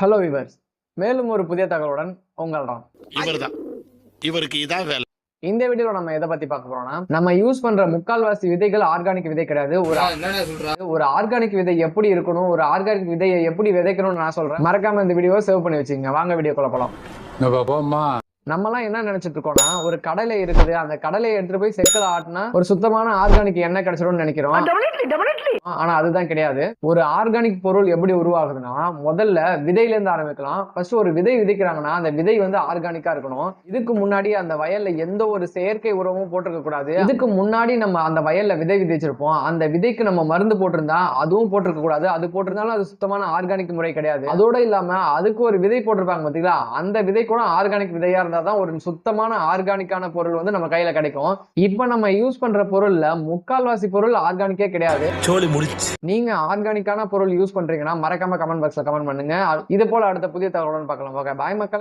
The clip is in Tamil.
ஹலோ விவர்ஸ் மேலும் ஒரு புதிய தகவலுடன் உங்கள் ராம் இவர்தான். இவருக்கு இதான் வேலை. இந்த வீடியோல நம்ம எதை பத்தி பார்க்க போறோம்னா நம்ம யூஸ் பண்ற முக்கால்வாசி விதைகள் ஆர்கானிக் விதை கிடையாது. ஒரு ஒரு ஆர்கானிக் விதை எப்படி இருக்கணும் ஒரு ஆர்கானிக் விதையை எப்படி விதைக்கணும்னு நான் சொல்றேன். மறக்காம இந்த வீடியோவை சேவ் பண்ணி வச்சுங்க வாங்க வீடியோ போலாம். போம்மா நம்மலாம் என்ன நினைச்சிட்டு இருக்கோம்னா ஒரு கடலை இருக்குது அந்த கடலையை எடுத்துட்டு போய் செக்கல ஆட்டினா ஒரு சுத்தமான ஆர்கானிக் எண்ணெய் கிடைச்சிடும்னு நினைக்கிறோம். ஆனா அதுதான் கிடையாது. ஒரு ஆர்கானிக் பொருள் எப்படி உருவாகுதுன்னா முதல்ல விதையில இருந்து ஆரம்பிக்கலாம். ஃபர்ஸ்ட் ஒரு விதை விதைக்கிறாங்கன்னா அந்த விதை வந்து ஆர்கானிக்கா இருக்கணும். இதுக்கு முன்னாடி அந்த வயல்ல எந்த ஒரு செயற்கை உரமும் போட்டிருக்க கூடாது. இதுக்கு முன்னாடி நம்ம அந்த வயல்ல விதை விதைச்சிருப்போம். அந்த விதைக்கு நம்ம மருந்து போட்டிருந்தா அதுவும் போட்டிருக்க கூடாது. அது போட்டிருந்தாலும் அது சுத்தமான ஆர்கானிக் முறை கிடையாது. அதோட இல்லாம அதுக்கு ஒரு விதை போட்டிருப்பாங்க பாத்தீங்களா? அந்த விதை கூட ஆர்கானிக் விதையா இருந்தா தான் ஒரு சுத்தமான ஆர்கானிக்கான பொருள் வந்து நம்ம கையில கிடைக்கும். இப்ப நம்ம யூஸ் பண்ற பொருள்ல முக்கால்வாசி பொருள் ஆர்கானிக்கே கிடையாது. நீங்க ஆர்கானிக்கான பொருள் யூஸ் பண்றீங்கன்னா மறக்காம கமெண்ட் பாக்ஸ்ல கமெண்ட் பண்ணுங்க. இது போல அடுத்த புதிய தகவலுடன் பார்க்கலாம். ஓகே பாய் மக்கள்.